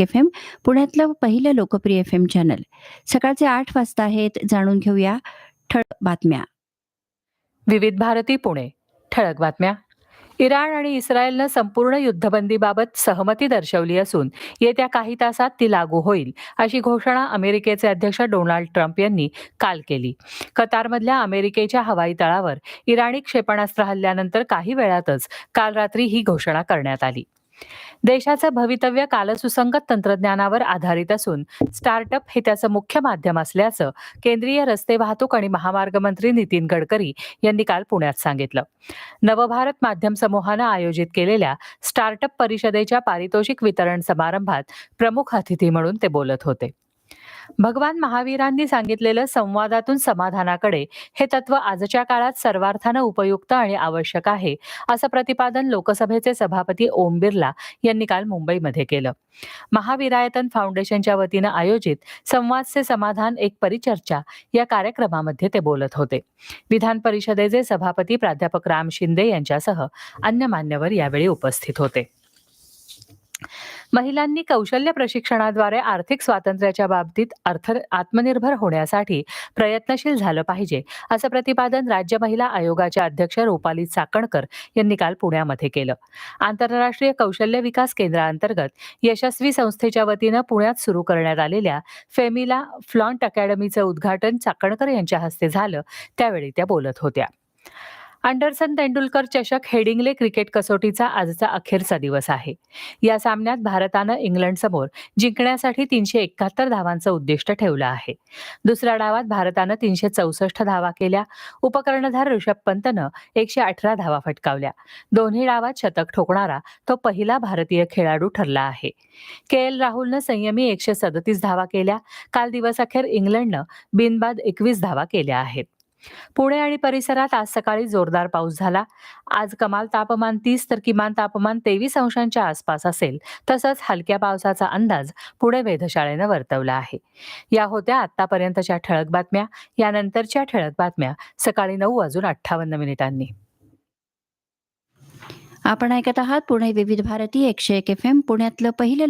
F M पुण्यातलं पहिलं लोकप्रिय एफ एम चॅनल सकाळचे आठ वाजता आहेत जाणून घेऊया ठळक बातम्या. विविध भारती पुणे ठळक बातम्या. इराण आणि इस्रायलनं संपूर्ण युद्धबंदीबाबत सहमती दर्शवली असून येत्या काही तासात ती लागू होईल अशी घोषणा अमेरिकेचे अध्यक्ष डोनाल्ड ट्रम्प यांनी काल केली. कतारमधल्या अमेरिकेच्या हवाई तळावर इराणी क्षेपणास्त्र हल्ल्यानंतर काही वेळातच काल रात्री ही घोषणा करण्यात आली. देशाचं भवितव्य कालसुसंगत तंत्रज्ञानावर आधारित असून स्टार्टअप हे त्याचं मुख्य माध्यम असल्याचं केंद्रीय रस्ते वाहतूक आणि महामार्ग मंत्री नितीन गडकरी यांनी काल पुण्यात सांगितलं. नवभारत माध्यम समूहानं आयोजित केलेल्या स्टार्टअप परिषदेच्या पारितोषिक वितरण समारंभात प्रमुख अतिथी म्हणून ते बोलत होते. भगवान महावीरांनी सांगितलेलं संवादातून समाधानाकडे हे तत्व आजच्या काळात सर्वार्थानं उपयुक्त आणि आवश्यक आहे असं प्रतिपादन लोकसभेचे सभापती ओम बिर्ला यांनी काल मुंबईमध्ये केलं. महाविरायतन फाउंडेशनच्या वतीनं आयोजित संवाद से समाधान एक परिचर्चा या कार्यक्रमामध्ये ते बोलत होते. विधान परिषदेचे सभापती प्राध्यापक राम शिंदे यांच्यासह अन्य मान्यवर यावेळी उपस्थित होते. महिलांनी कौशल्य प्रशिक्षणाद्वारे आर्थिक स्वातंत्र्याच्या बाबतीत अर्थ आत्मनिर्भर होण्यासाठी प्रयत्नशील झालं पाहिजे असं प्रतिपादन राज्य महिला आयोगाच्या अध्यक्ष रुपाली चाकणकर यांनी काल पुण्यामध्ये केलं. आंतरराष्ट्रीय कौशल्य विकास केंद्राअंतर्गत यशस्वी संस्थेच्या वतीनं पुण्यात सुरू करण्यात आलेल्या फेमिला फ्लॉन्ट अकॅडमीचं उद्घाटन चाकणकर यांच्या हस्ते झालं त्यावेळी त्या बोलत होत्या. अँडरसन तेंडुलकर चषक हेडिंगले क्रिकेट कसोटीचा आजचा अखेरचा दिवस आहे. या सामन्यात भारतानं इंग्लंडसमोर जिंकण्यासाठी तीनशे एकाहत्तर धावांचं उद्दिष्ट ठेवलं आहे. दुसऱ्या डावात भारतानं तीनशे चौसष्ट धावा केल्या. उपकर्णधार ऋषभ पंतनं एकशे अठरा धावा फटकावल्या. दोन्ही डावात शतक ठोकणारा तो पहिला भारतीय खेळाडू ठरला आहे. के एल राहुलनं संयमी एकशे सदतीस धावा केल्या. काल दिवसअखेर इंग्लंडनं बिनबाद एकवीस धावा केल्या आहेत. पुणे आणि परिसरात आज सकाळी जोरदार पाऊस झाला. आज कमाल तापमान तीस तर किमान तापमान तेवीस अंशांच्या आसपास असेल. तसंच हलक्या पावसाचा अंदाज पुणे वेधशाळेनं वर्तवला आहे. या होत्या आतापर्यंतच्या ठळक बातम्या. यानंतरच्या ठळक बातम्या सकाळी नऊ वाजून अठ्ठावन्न मिनिटांनी. आपण ऐकत आहात पुणे विविध भारती एकशे एक एफ एम पुण्यातलं पहिलं